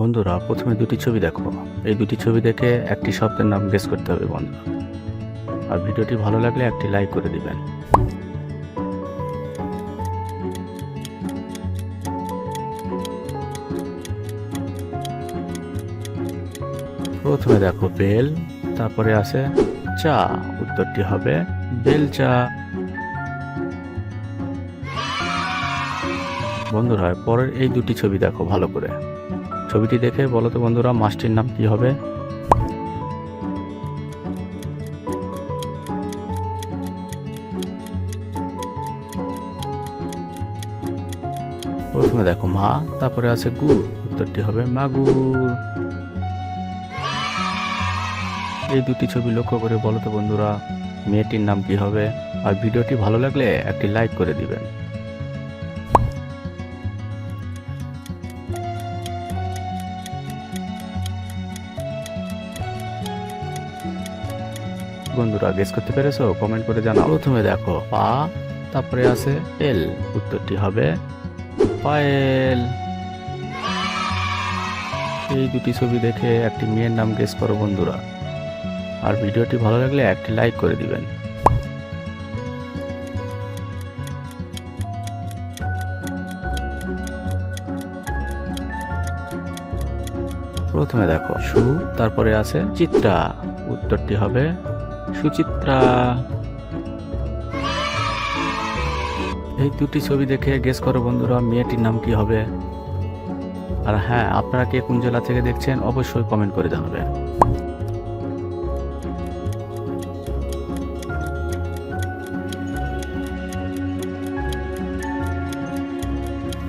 বন্ধুরা, প্রথমে দুটি ছবি দেখো। এই দুটি ছবি দেখে একটি শব্দের নাম গেস করতে হবে বন্ধুরা। আর ভিডিওটি ভালো লাগলে একটি লাইক করে দিবেন। প্রথমে দেখো বেল, তারপরে আছে চা। উত্তরটি হবে বেল চা। বন্ধুরা, পরের এই দুটি ছবি দেখো ভালো করে। ছবিটি দেখে বলো তো বন্ধুরা, মাছটির নাম কি হবে? প্রথমে দেখো মা, তারপরে আছে গুড় উত্তরটি হবে মাগুর এই দুটি ছবি লক্ষ্য করে বলো তো বন্ধুরা, মেয়েটির নাম কি হবে? আর ভিডিওটি ভালো লাগলে একটি লাইক করে দিবেন। বন্ধুরা গেস করতে পেরেছ? কমেন্ট করে জানাও। প্রথমে দেখো, পা, তারপরে আছে এল উত্তরটি হবে পায়েল। এই দুটি ছবি দেখে একটি মেয়ের নাম গেস করো বন্ধুরা। আর ভিডিওটি ভালো লাগলে একটি লাইক করে দিবেন। প্রথমে দেখো, সু, তারপরে আছে চিত্রা। উত্তরটি হবে সুচিত্রা। এই দুটি ছবি দেখে গেস করো বন্ধুরা, মেয়েটির নাম কি হবে? আর হ্যাঁ আপনারা কে কোন জেলা থেকে দেখছেন, অবশ্যই কমেন্ট করে জানাবেন।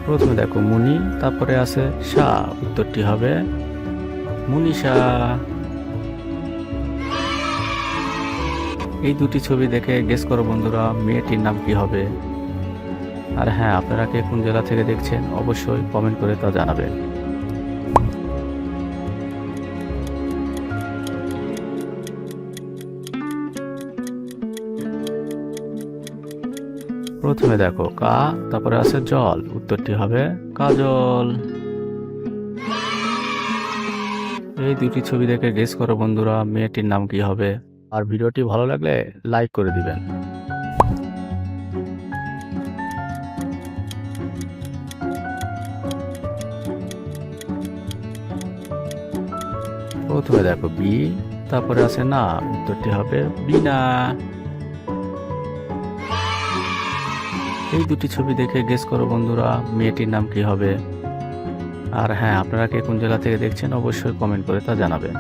প্রথমে দেখো মুনি, তারপরে আছে সা উত্তরটি হবে মুনিশা এই দুটি ছবি দেখে গেস করো বন্ধুরা, মেয়েটির নাম কি হবে? আর হ্যাঁ আপনারা কে কোন জেলা থেকে দেখছেন, অবশ্যই কমেন্ট করে তা জানাবেন। প্রথমে দেখো, কা, তারপরে আছে জল, উত্তরটি হবে কাজল। এই দুটি ছবি দেখে গেস করো বন্ধুরা, মেয়েটির নাম কি হবে? আর ভিডিওটি ভালো লাগলে লাইক করে দিবেন। প্রথমে দেখো বি, তারপরে আছে না, উত্তরটি হবে বিনা। এই দুটি ছবি দেখে গেস করো বন্ধুরা, মেয়েটির নাম কি হবে? আর হ্যাঁ আপনারা কে কোন জেলা থেকে দেখছেন, অবশ্যই কমেন্ট করে তা জানাবেন।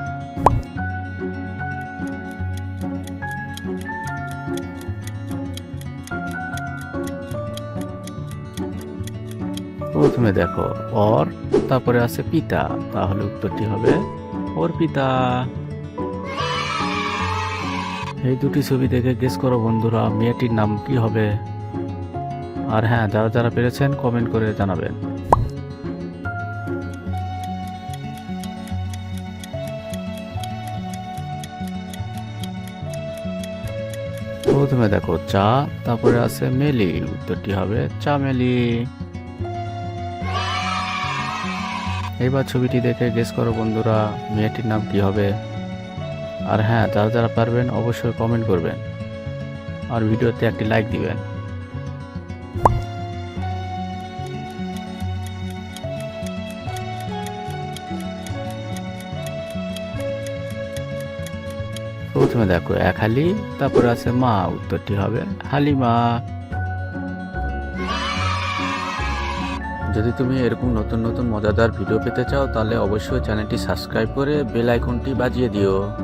প্রথমে দেখো অর, তারপরে আছে পিতা। তাহলে উত্তরটি হবে ওর পিতা। এই দুটি ছবি দেখে গেস করো বন্ধুরা, মেয়েটির নাম কি হবে? আর হ্যাঁ যারা যারা পেরেছেন কমেন্ট করে জানাবেন। প্রথমে দেখো চা, তারপরে আছে মেলি, উত্তরটি হবে চামেলি এবার ছবিটি দেখে গেস করো বন্ধুরা, মেয়েটির নাম কি হবে? আর হ্যাঁ যারা যারা পারবেন অবশ্যই কমেন্ট করবেন। আর ভিডিওতে একটি লাইক দিবেন। প্রথমে দেখো, এক হালি, তারপরে আছে মা, উত্তরটি হবে হালিমা। যদি তুমি এরকম নতুন নতুন মজাদার ভিডিও পেতে চাও, তাহলে অবশ্যই চ্যানেলটি সাবস্ক্রাইব করে বেল আইকনটি বাজিয়ে দিও।